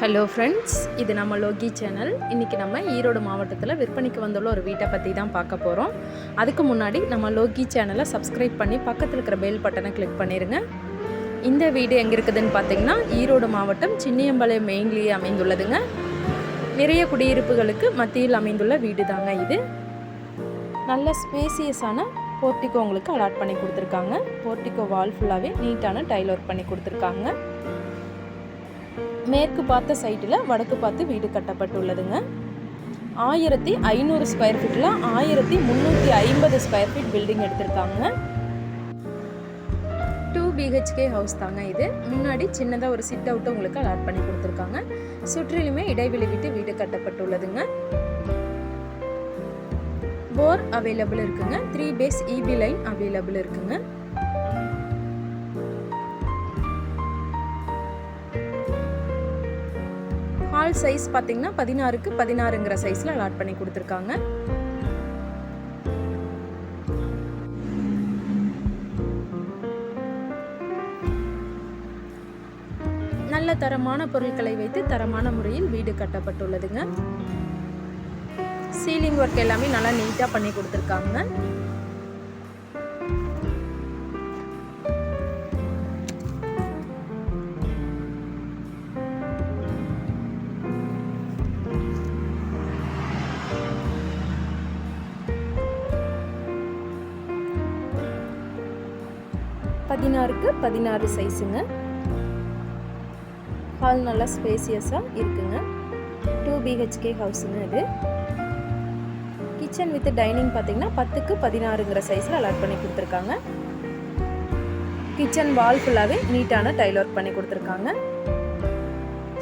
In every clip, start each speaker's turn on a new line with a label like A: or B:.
A: Hello friends இது நம்ம Loki channel இன்றைக்கி நம்ம ஈரோடு மாவட்டத்தில் விற்பனைக்கு வந்துள்ள ஒரு வீட்டை பற்றி தான் பார்க்க போகிறோம் அதுக்கு முன்னாடி நம்ம லோகி சேனலை சப்ஸ்கிரைப் பண்ணி பக்கத்தில் இருக்கிற பெல் பட்டனை கிளிக் பண்ணிடுங்க இந்த வீடு எங்கே இருக்குதுன்னு பார்த்தீங்கன்னா ஈரோடு மாவட்டம் சின்னியம்பாளையம் மெயின்லேயே அமைந்துள்ளதுங்க. நிறைய குடியிருப்புகளுக்கு மத்தியில் அமைந்துள்ள வீடு தாங்க இது. நல்ல ஸ்பேசியஸான போர்ட்டிகோ உங்களுக்கு அலாட் பண்ணி கொடுத்துருக்காங்க. போர்ட்டிகோ வால் ஃபுல்லாகவே நீட்டான டைல் ஒர்க் பண்ணி கொடுத்துருக்காங்க. மேற்கு பார்த்த சைட்டில் வடக்கு பார்த்து வீடு கட்டப்பட்டுள்ளதுங்க. ஆயிரத்தி ஐநூறு ஸ்கொயர் ஃபீட்டில் ஆயிரத்தி முந்நூற்றி ஐம்பது ஸ்கொயர் ஃபீட் பில்டிங் எடுத்திருக்காங்க. டூ பிஹெச்கே ஹவுஸ் தாங்க இது. முன்னாடி சின்னதாக ஒரு சிட் அவுட்டை உங்களுக்கு அலாட் பண்ணி கொடுத்துருக்காங்க. சுற்றிலுமே இடைவெளி விட்டு வீடு கட்டப்பட்டுள்ளதுங்க. போர் அவைலபிள் இருக்குங்க. Three phase EB line available இருக்குங்க. ஹால் சைஸ் பார்த்தீங்கன்னா பதினாறுக்கு பதினாறுங்கிற சைஸில் அலாட் பண்ணி கொடுத்துருக்காங்க. நல்ல தரமான பொருட்களை வைத்து தரமான முறையில் வீடு கட்டப்பட்டுள்ளதுங்க. சீலிங் ஒர்க் எல்லாமே நல்லா நீட்டாக பண்ணி கொடுத்துருக்காங்க. பதினாறுக்கு பதினாறு சைஸுங்க ஹால் நல்லா ஸ்பேசியஸாக இருக்குங்க. டூ பிஹெச்கே ஹவுஸுங்க இது கிச்சன் வித் டைனிங் பார்த்தீங்கன்னா பத்துக்கு பதினாறுங்கிற சைஸில் அலாட் பண்ணி கொடுத்துருக்காங்க. கிச்சன் வால் ஃபுல்லாகவே நீட்டான டைல் ஒர்க் பண்ணி கொடுத்துருக்காங்க.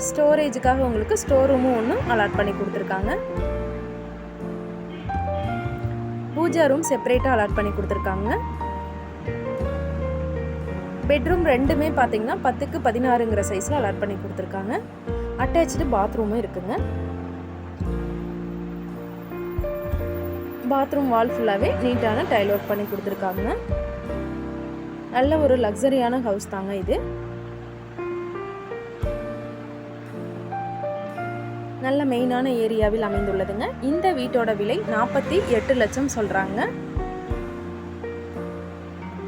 A: ஸ்டோரேஜுக்காக உங்களுக்கு ஸ்டோர் ரூமும் ஒன்றும் அலாட் பண்ணி கொடுத்துருக்காங்க. பூஜா ரூம் செப்பரேட்டாக அலாட் பண்ணி கொடுத்துருக்காங்க. பெட்ரூம் ரெண்டுமே பார்த்தீங்கன்னா பத்துக்கு பதினாறுங்கிற சைஸில் அலாட் பண்ணி கொடுத்துருக்காங்க. அட்டாச்சு பாத்ரூமும் இருக்குங்க. பாத்ரூம் வால் ஃபுல்லாகவே நீட்டான டைல் ஒர்க் பண்ணி கொடுத்துருக்காங்க. நல்ல ஒரு லக்ஸரியான ஹவுஸ் தாங்க இது. நல்ல மெயினான ஏரியாவில் அமைந்துள்ளதுங்க. இந்த வீட்டோட விலை நாற்பத்தி எட்டு லட்சம் சொல்கிறாங்க